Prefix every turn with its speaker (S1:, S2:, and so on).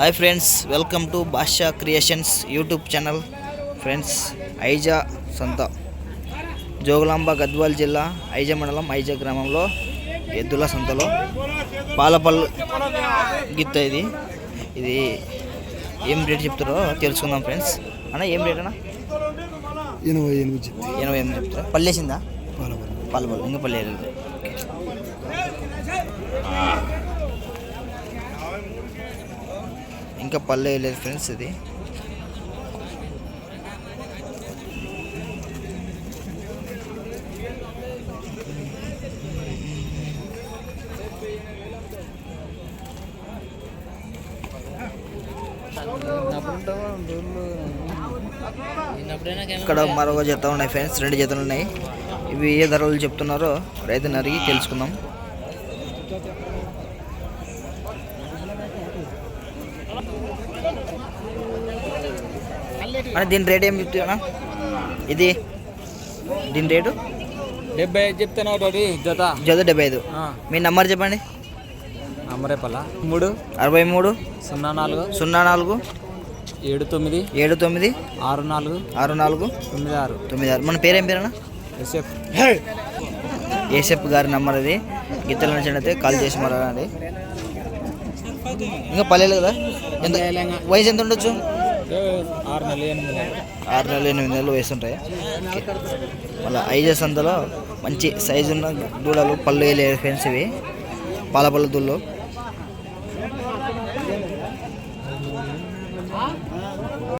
S1: Hi friends welcome to Basha creations YouTube channel. Friends Aija సంత జోగులాంబ గద్వాల్ జిల్లా ఐజా మండలం ఐజా గ్రామంలో ఎద్దుల సంతలో పాలపల్లి గిత్త ఇది. ఇది ఏం రేట్ చెప్తారో తెలుసుకుందాం ఫ్రెండ్స్. అన్న ఏం రేట్ అన్న?
S2: ఎనభై ఎనిమిది
S1: ఎనభై ఎనిమిది చెప్తారా? పల్లేసిందా
S2: పాలపల్లి
S1: పాలపల్లి ఇంకా పల్లె వేయలేదు. ఇంకా పల్లె వేయలేదు ఫ్రెండ్స్ ఇది. ఇక్కడ మరొక జత ఉన్నాయి ఫ్రెండ్స్ రెండు జతలు ఉన్నాయి. ఇవి ఏ ధరలు చెప్తున్నారో రైతుని అడిగి తెలుసుకుందాం. అన్న దీని రేట్ ఏం చెప్తున్నా ఇది? దీని రేటు
S3: డెబ్బై ఐదు చెప్తాను డాడీ జత.
S1: జత డెబ్బై ఐదు. మీ నంబర్ చెప్పండి.
S3: అమరేపల్ల మూడు.
S1: అరవై మూడు.
S3: సున్నా నాలుగు.
S1: సున్నా నాలుగు.
S3: ఏడు తొమ్మిది.
S1: ఏడు తొమ్మిది.
S3: ఆరు నాలుగు.
S1: ఆరు నాలుగు.
S3: తొమ్మిది ఆరు.
S1: తొమ్మిది ఆరు. మన పేరేం పేరన్నా
S3: ఎస్ఎఫ్.
S1: ఏసెఫ్ గారి నంబర్ అది గిత్తల నుంచి అయితే కాల్ చేసి మరండి ఇంకా పల్లెలు కదా? ఎంత వయసు ఎంత ఉండొచ్చు?
S3: ఆరు నెలలు ఎనిమిది నెలలు.
S1: ఆరు నెలలు ఎనిమిది నెలలు వయసు ఉంటాయి? మళ్ళీ ఐదు సంతలో మంచి సైజు ఉన్న దూడలు పళ్ళు వేలే ఫ్రెండ్స్ ఇవి. పాల దూళ్ళు